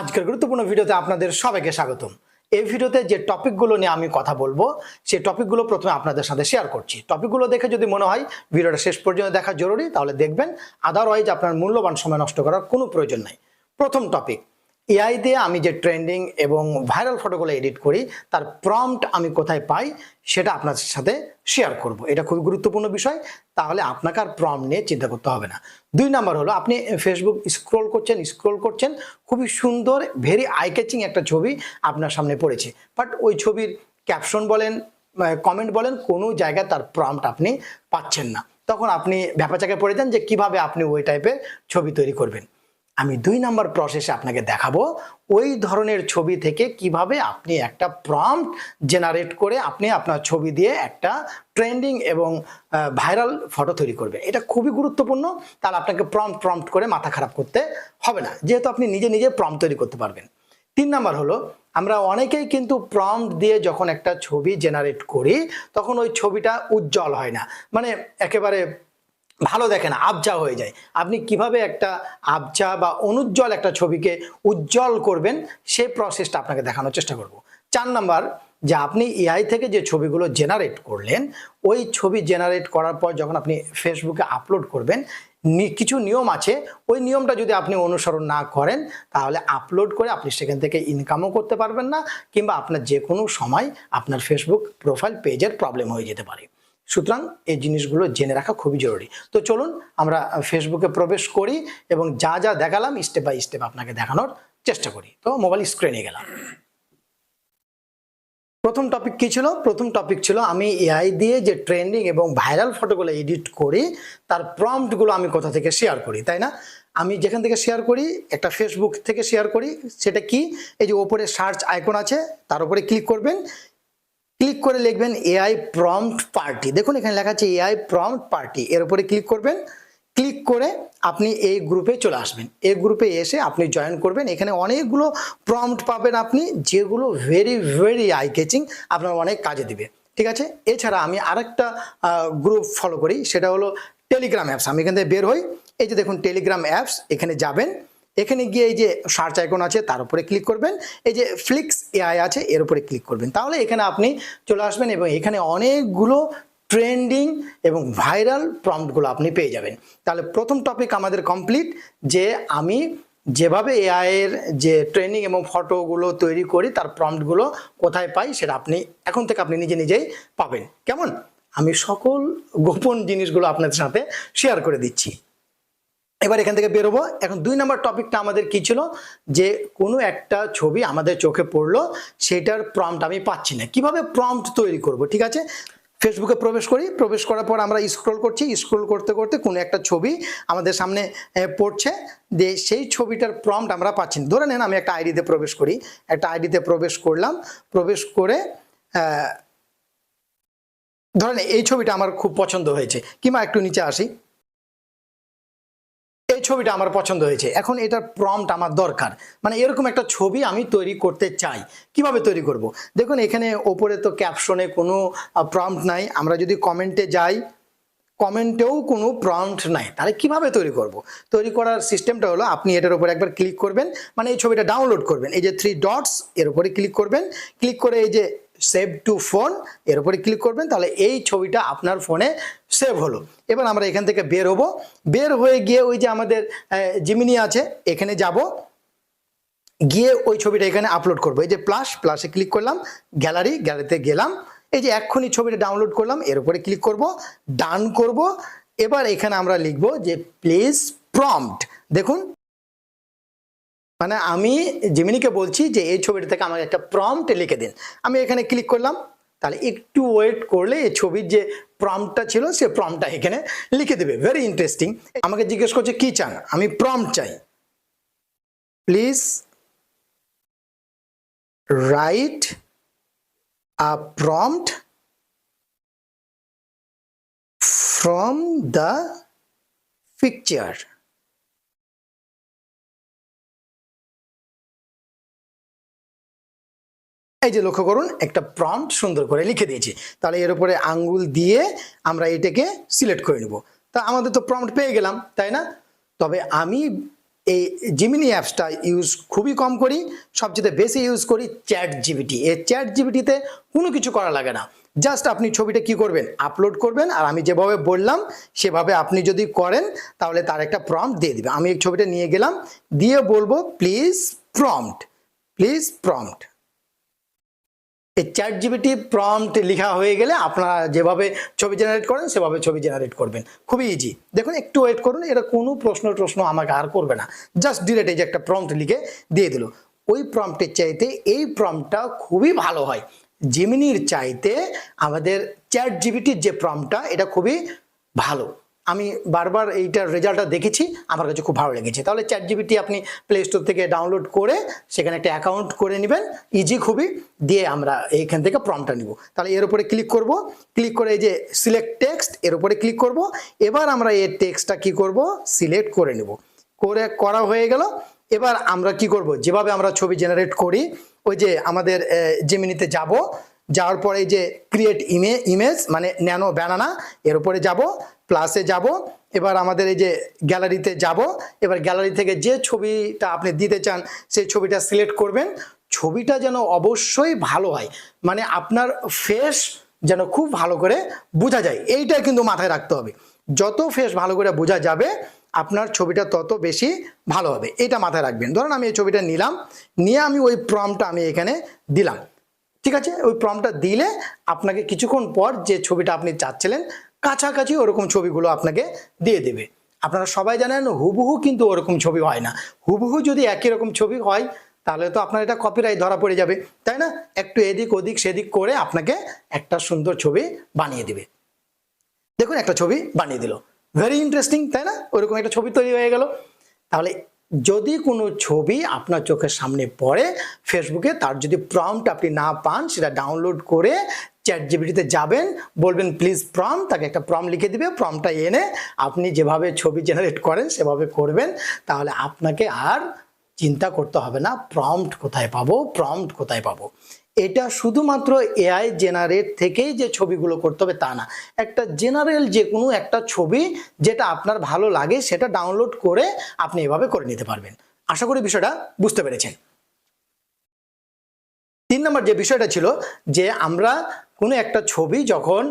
আজকের গুরুত্বপূর্ণ ভিডিওতে আপনাদের সবাইকে স্বাগতম। এই ভিডিওতে যে টপিকগুলো নিয়ে আমি কথা বলব, সেই টপিকগুলো প্রথমে আপনাদের সাথে শেয়ার করছি। টপিকগুলো দেখে যদি মনে হয় ভিডিওটা শেষ পর্যন্ত দেখা জরুরি, তাহলে দেখবেন আদারওয়াইজ আপনার মূল্যবান সময় নষ্ট করার কোনো প্রয়োজন নাই। প্রথম টপিক এআই দিয়ে আমি যে ট্রেন্ডিং এবং ভাইরাল ফটোগুলো এডিট করি, তার প্রম্পট আমি কোথায় পাই সেটা আপনার সাথে শেয়ার করব। এটা খুবই গুরুত্বপূর্ণ বিষয়, তাহলে আপনাকে আর প্রম্পট নিয়ে চিন্তা করতে হবে না। দুই নাম্বার হলো, আপনি ফেসবুক স্ক্রোল করছেন স্ক্রোল করছেন, খুবই সুন্দর ভেরি আই ক্যাচিং একটা ছবি আপনার সামনে পড়েছে। বাট ওই ছবির ক্যাপশন বলেন কমেন্ট বলেন, কোনো জায়গায় তার প্রম্পট আপনি পাচ্ছেন না। তখন আপনি ব্যাপাচাকে পড়ে যান যে কীভাবে আপনি ওই টাইপের ছবি তৈরি করবেন। আমি দুই নাম্বার প্রসেসে আপনাকে দেখাবো ওই ধরনের ছবি থেকে কীভাবে আপনি একটা প্রম্পট জেনারেট করে আপনি আপনার ছবি দিয়ে একটা ট্রেন্ডিং এবং ভাইরাল ফটো তৈরি করবে। এটা খুবই গুরুত্বপূর্ণ। তাহলে আপনাকে প্রম্পট প্রম্পট করে মাথা খারাপ করতে হবে না। যেহেতু আপনি নিজে নিজে প্রম্পট তৈরি করতে পারবেন। তিন নাম্বার হলো, আমরা অনেকেই কিন্তু প্রম্পট দিয়ে যখন একটা ছবি জেনারেট করি, তখন ওই ছবিটা উজ্জ্বল হয় না। মানে একেবারে ভালো দেখে না আবজা হয়ে যায়। আপনি কীভাবে একটা আবজা বা অনুজ্জ্বল একটা ছবিকে উজ্জ্বল করবেন সেই প্রসেসটা আপনাকে দেখানোর চেষ্টা করব। চার নাম্বার, যে আপনি এআই থেকে যে ছবিগুলো জেনারেট করলেন, ওই ছবি জেনারেট করার পর যখন আপনি ফেসবুকে আপলোড করবেন কিছু নিয়ম আছে। ওই নিয়মটা যদি আপনি অনুসরণ না করেন, তাহলে আপলোড করে আপনি সেখান থেকে ইনকামও করতে পারবেন না, কিংবা আপনার যে কোনো সময় আপনার ফেসবুক প্রোফাইল পেজের প্রবলেম হয়ে যেতে পারে। সুতরাং এই জিনিসগুলো জেনে রাখা খুবই জরুরি। তো চলুন আমরা ফেসবুকে প্রবেশ করি এবং যা যা দেখালাম স্টেপ বাই স্টেপ আপনাকে দেখানোর চেষ্টা করি। তো মোবাইল স্ক্রিনে গেলাম। প্রথম টপিক কি ছিল? প্রথম টপিক ছিল আমি এআই দিয়ে যে ট্রেন্ডিং এবং ভাইরাল ফটোগুলো এডিট করি, তার প্রম্পটগুলো আমি কোথা থেকে শেয়ার করি, তাই না? আমি যেখান থেকে শেয়ার করি, একটা ফেসবুক থেকে শেয়ার করি, সেটা কি? এই যে ওপরে সার্চ আইকন আছে, তার উপরে ক্লিক করবেন ক্লিক করে লিখবেন এআই প্রম্পট পার্টি দেখুন, এখানে লেখা আছে এআই প্রম্পট পার্টি এর উপরে ক্লিক করবেন। ক্লিক করে আপনি এই গ্রুপে চলে আসবেন। এই গ্রুপে এসে আপনি জয়েন করবেন। এখানে অনেকগুলো প্রম্পট পাবেন আপনি, যেগুলো ভেরি ভেরি আই কেচিং আপনার অনেক কাজে দিবে। ঠিক আছে? এছাড়া আমি আরেকটা গ্রুপ ফলো করি। সেটা হলো টেলিগ্রাম অ্যাপস আমি এখান থেকে বের হই। এই যে দেখুন টেলিগ্রাম অ্যাপস এখানে যাবেন। এখানে গিয়ে এই যে সার্চ আইকন আছে, তার উপরে ক্লিক করবেন। এই যে ফ্লিক্স এআই আছে, এর উপরে ক্লিক করবেন। তাহলে এখানে আপনি চলে আসবেন এবং এখানে অনেকগুলো ট্রেন্ডিং এবং ভাইরাল প্রম্পটগুলো আপনি পেয়ে যাবেন। তাহলে প্রথম টপিক আমাদের কমপ্লিট যে আমি যেভাবে এআই এর যে ট্রেনিং এবং ফটোগুলো তৈরি করি, তার প্রম্পটগুলো কোথায় পাই, সেটা আপনি এখন থেকে আপনি নিজে নিজেই পাবেন। কেমন? আমি সকল গোপন জিনিসগুলো আপনাদের সাথে শেয়ার করে দিচ্ছি। এবার এখান থেকে বেরোবো। এখন দুই নম্বর টপিকটা আমাদের কি ছিল? যে কোনো একটা ছবি আমাদের চোখে পড়ল, সেটার প্রম্পট আমি পাচ্ছি না। কীভাবে প্রম্পট তৈরি করব, ঠিক আছে? ফেসবুকে প্রবেশ করি। প্রবেশ করার পর আমরা স্ক্রল করছি। স্ক্রল করতে করতে কোনো একটা ছবি আমাদের সামনে পড়ছে। যে সেই ছবিটার প্রম্পট আমরা পাচ্ছি না। ধরে নেন আমি একটা আইডিতে প্রবেশ করি। একটা আইডিতে প্রবেশ করলাম। প্রবেশ করে ধরেন এই ছবিটা আমার খুব পছন্দ হয়েছে। কিংবা একটু নিচে আসি। এই ছবিটা আমার পছন্দ হয়েছে। এখন এটার প্রম্পট আমার দরকার। মানে এরকম একটা ছবি আমি তৈরি করতে চাই। কীভাবে তৈরি করব? দেখুন, এখানে ওপরে তো ক্যাপশনে কোনো প্রম্পট নাই। আমরা যদি কমেন্টে যাই কমেন্টেও কোনো প্রম্পট নাই। তাহলে কীভাবে তৈরি করব? তৈরি করার সিস্টেমটা হলো আপনি এটার উপর একবার ক্লিক করবেন মানে এই ছবিটা ডাউনলোড করবেন। এই যে থ্রি ডটস এর উপরে ক্লিক করবেন। ক্লিক করে এই যে সেভ টু ফোন এর উপরে ক্লিক করবেন। তাহলে এই ছবিটা আপনার ফোনে সেভ হলো। এবার আমরা এখান থেকে বের হব। বের হয়ে গিয়ে ওই যে আমাদের জিমিনি আছে, এখানে যাব। গিয়ে ওই ছবিটা এখানে আপলোড করব। এই যে প্লাস প্লাসে ক্লিক করলাম গ্যালারি গ্যালারিতে গেলাম। এই যে এক্ষুনি ছবিটা ডাউনলোড করলাম, এর উপরে ক্লিক করব ডান করব। এবার এখানে আমরা লিখব যে প্লিজ প্রম্পট দেখুন মানে আমি জেমিনিকে বলছি যে এই ছবিটা থেকে আমাকে একটা প্রম্পট লিখে দিন। আমি এখানে ক্লিক করলাম, তাহলে একটু ওয়েট করলে এই ছবির যে প্রম্পটটা ছিল, সে প্রম্পটটা এখানে লিখে দেবে। ভেরি ইন্টারেস্টিং আমাকে জিজ্ঞেস করছে, কি চান? আমি প্রম্পট চাই। Please write a prompt from the picture. এই যে লক্ষ্য করুন, একটা প্রম্পট সুন্দর করে লিখে দিয়েছি। তাহলে এর উপরে আঙ্গুল দিয়ে আমরা এটাকে সিলেক্ট করে নেব। তা আমাদের তো প্রম্পট পেয়ে গেলাম, তাই না? তবে আমি এই জিমিনি অ্যাপসটা ইউজ খুবই কম করি, সবচেয়ে বেশি ইউজ করি চ্যাট জিবিটি এই চ্যাট জিবিটিতে কোনো কিছু করা লাগে না। জাস্ট আপনি ছবিটা কি করবেন? আপলোড করবেন আর আমি যেভাবে বললাম, সেভাবে আপনি যদি করেন, তাহলে তার একটা প্রম্পট দিয়ে দেবে। আমি এই ছবিটা নিয়ে গেলাম, দিয়ে বলব প্লিজ প্রম্পট প্লিজ প্রম্পট এই চ্যাট জিবিটি প্রম্পট লেখা হয়ে গেলে আপনারা যেভাবে ছবি জেনারেট করেন, সেভাবে ছবি জেনারেট করবেন। খুবই ইজি দেখুন, একটু ওয়েট করুন এটা কোনো প্রশ্ন প্রশ্ন আমাকে আর করবে না। জাস্ট ডিরেক্ট এই যে একটা প্রম্পট লিখে দিয়ে দিল। ওই প্রম্পটের চাইতে এই প্রম্পটটা খুবই ভালো হয়। জিমিনির চাইতে আমাদের চ্যাট জিবিটির যে প্রম্পটটা এটা খুবই ভালো। আমি বারবার এইটার রেজাল্টটা দেখেছি, আমার কাছে খুব ভালো লেগেছে। তাহলে চ্যাট জিবিটি আপনি প্লে স্টোর থেকে ডাউনলোড করে সেখানে একটা অ্যাকাউন্ট করে নেবেন ইজি খুবই, দিয়ে আমরা এইখান থেকে প্রমটা নিব। তাহলে এর উপরে ক্লিক করব ক্লিক করে এই যে সিলেক্ট টেক্সট এর উপরে ক্লিক করব, এবার আমরা এই টেক্সটটা কি করব সিলেক্ট করে নেব। করে করা হয়ে গেল, এবার আমরা কি করব, যেভাবে আমরা ছবি জেনারেট করি, ওই যে আমাদের জেমিনিতে যাব, যাওয়ার পরে যে ক্রিয়েট ইমে ইমেজ মানে ন্যানো ব্যানানা এর উপরে যাব প্লাসে যাব। এবার আমাদের এই যে গ্যালারিতে যাব। এবার গ্যালারি থেকে যে ছবিটা আপনি দিতে চান, সেই ছবিটা সিলেক্ট করবেন। ছবিটা যেন অবশ্যই ভালো হয়। মানে আপনার ফেস যেন খুব ভালো করে বোঝা যায়। এইটা কিন্তু মাথায় রাখতে হবে। যত ফেস ভালো করে বোঝা যাবে, আপনার ছবিটা তত বেশি ভালো হবে। এটা মাথায় রাখবেন। ধরুন আমি এই ছবিটা নিলাম। নিয়ে আমি ওই প্রমটা আমি এখানে দিলাম। ঠিক আছে? ওই প্রমটা দিলে আপনাকে কিছুক্ষণ পর যে ছবিটা আপনি চাচ্ছিলেন কাছাকাছি ওরকম ছবিগুলো আপনাকে দিয়ে দেবে। আপনারা সবাই জানেন হুবহু কিন্তু ওরকম ছবি হয় না। হুবহু যদি একই রকম ছবি হয়, তাহলে তো আপনার এটা কপিরাইট ধরা পড়ে যাবে, তাই না? একটু এদিক ওদিক সেদিক করে আপনাকে একটা সুন্দর ছবি বানিয়ে দিবে। দেখুন একটা ছবি বানিয়ে দিল। ভেরি ইন্টারেস্টিং তাই না? ওরকম একটা ছবি তৈরি হয়ে গেল। তাহলে যদি কোনো ছবি আপনার চোখের সামনে পড়ে ফেসবুকে তার যদি প্রম্পট আপনি না পান, সেটা ডাউনলোড করে চ্যাট জিবিটিতে যাবেন, বলবেন প্লিজ প্রম তাকে একটা প্রম লিখে দিবে প্রমটা এনে আপনি যেভাবে ছবি জেনারেট করেন, সেভাবে করবেন, তাহলে আপনাকে আর চিন্তা করতে হবে না প্রম্পট কোথায় পাবো প্রম্পট কোথায় পাবো। এটা শুধুমাত্র এআই জেনারেট থেকেই যে ছবিগুলো করতে হবে তা না। একটা জেনারেল যে কোনো একটা ছবি যেটা আপনার ভালো লাগে সেটা ডাউনলোড করে আপনি এভাবে করে নিতে পারবেন। আশা করি বিষয়টা বুঝতে পেরেছেন। তিন নম্বর যে বিষয়টা ছিল যে আমরা কোনো একটা ছবি যখন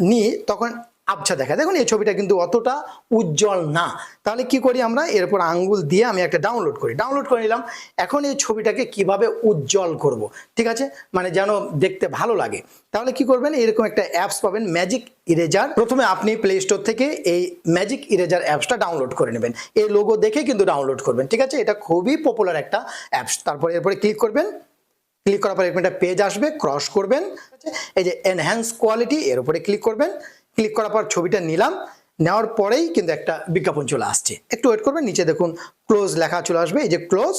নিই তখন আবছা দেখা দেখুন, এই ছবিটা কিন্তু অতটা উজ্জ্বল না। তাহলে কি করি আমরা? এরপর আঙ্গুল দিয়ে আমি একটা ডাউনলোড করি। ডাউনলোড করে নিলাম। এখন এই ছবিটাকে কীভাবে উজ্জ্বল করব? ঠিক আছে? মানে যেন দেখতে ভালো লাগে। তাহলে কি করবেন? এরকম একটা অ্যাপস পাবেন ম্যাজিক ইরেজার প্রথমে আপনি প্লে স্টোর থেকে এই ম্যাজিক ইরেজার অ্যাপসটা ডাউনলোড করে নেবেন। এই লোগো দেখে কিন্তু ডাউনলোড করবেন। ঠিক আছে? এটা খুবই পপুলার একটা অ্যাপস তারপরে এরপরে ক্লিক করবেন। ক্লিক করার পর এরকম একটা পেজ আসবে। ক্রস করবেন। এই যে এনহ্যান্স কোয়ালিটি এর উপরে ক্লিক করবেন। ক্লিক করার পর ছবিটা নিলাম, নেওয়ার পরেই কিন্তু একটা বিজ্ঞাপন চলে আসছে। একটু ওয়েট করবেন, নিচে দেখুন ক্লোজ লেখা চলে আসবে, এই যে ক্লোজ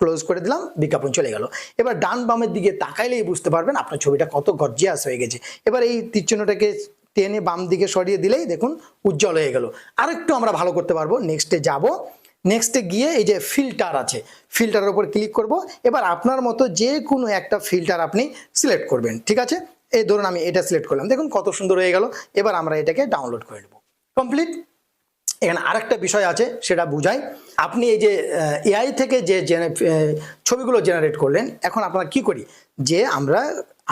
ক্লোজ করে দিলাম, বিজ্ঞাপন চলে গেল। এবার ডান বামের দিকে তাকাইলেই বুঝতে পারবেন আপনার ছবিটা কত গর্জিয়াস হয়ে গেছে। এবার এই তীরচিহ্নটাকে টেনে বাম দিকে সরিয়ে দিলেই দেখুন উজ্জ্বল হয়ে গেল। আরেকটু আমরা ভালো করতে পারব নেক্সটে যাব। নেক্সটে গিয়ে এই যে ফিল্টার আছে ফিল্টারের উপর ক্লিক করব। এবার আপনার মতো যে কোনো একটা ফিল্টার আপনি সিলেক্ট করবেন, ঠিক আছে? এই ধরুন আমি এটা সিলেক্ট করলাম। দেখুন কত সুন্দর হয়ে গেল। এবার আমরা এটাকে ডাউনলোড করে নেব। কমপ্লিট এখানে আরেকটা বিষয় আছে, সেটা বুঝাই। আপনি এই যে এআই থেকে যে ছবিগুলো জেনারেট করলেন, এখন আপনারা কি করি? যে আমরা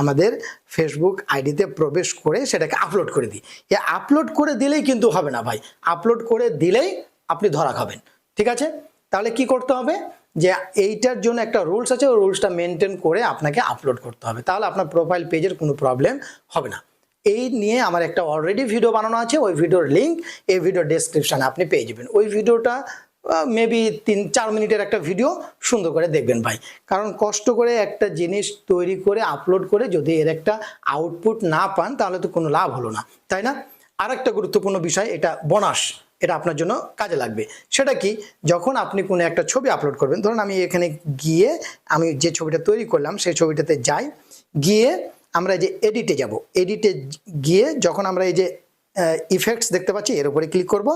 আমাদের ফেসবুক আইডিতে প্রবেশ করে সেটাকে আপলোড করে দিই। এ আপলোড করে দিলেই কিন্তু হবে না ভাই। আপলোড করে দিলেই আপনি ধরা খাবেন। ঠিক আছে? তাহলে কি করতে হবে? যে এইটার জন্য একটা রুলস আছে, ওই রুলসটা মেনটেন করে আপনাকে আপলোড করতে হবে। তাহলে আপনার প্রোফাইল পেজের কোনো প্রবলেম হবে না। এই নিয়ে আমার একটা অলরেডি ভিডিও বানানো আছে, ওই ভিডিওর লিঙ্ক এই ভিডিও ডেসক্রিপশানে আপনি পেয়ে যাবেন। ওই ভিডিওটা মেবি তিন, চার মিনিটের একটা ভিডিও সুন্দর করে দেখবেন ভাই। কারণ কষ্ট করে একটা জিনিস তৈরি করে আপলোড করে যদি এর একটা আউটপুট না পান, তাহলে তো কোনো লাভ হলো না। তাই না? আর একটা গুরুত্বপূর্ণ বিষয়, এটা বোনাস এটা আপনার জন্য কাজে লাগবে। সেটা কি? যখন আপনি কোনো একটা ছবি আপলোড করবেন, ধরুন আমি এখানে গিয়ে আমি যে ছবিটা তৈরি করলাম, সেই ছবিটাতে যাই, গিয়ে আমরা যে এডিটে যাব। এডিটে গিয়ে যখন আমরা এই যে ইফেক্টস দেখতে পাচ্ছি, এর উপরে ক্লিক করব।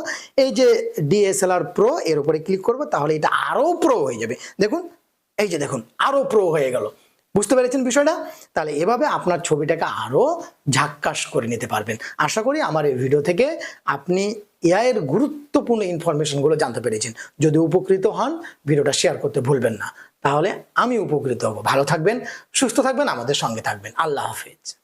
এই যে ডিএসএলআর প্রো এর উপরে ক্লিক করব, তাহলে এটা আরও প্রো হয়ে যাবে। দেখুন, এই যে দেখুন আরও প্রো হয়ে গেল। বুঝতে পেরেছেন বিষয়টা? তাহলে এভাবে আপনার ছবিটাকে আরও ঝাক্কাস করে নিতে পারবেন। আশা করি আমার এই ভিডিও থেকে আপনি এআই এর গুরুত্বপূর্ণ ইনফরমেশনগুলো জানতে পেরেছেন। যদি উপকৃত হন, ভিডিওটা শেয়ার করতে ভুলবেন না। তাহলে আমি উপকৃত হব। ভালো থাকবেন, সুস্থ থাকবেন, আমাদের সঙ্গে থাকবেন। আল্লাহ হাফেজ।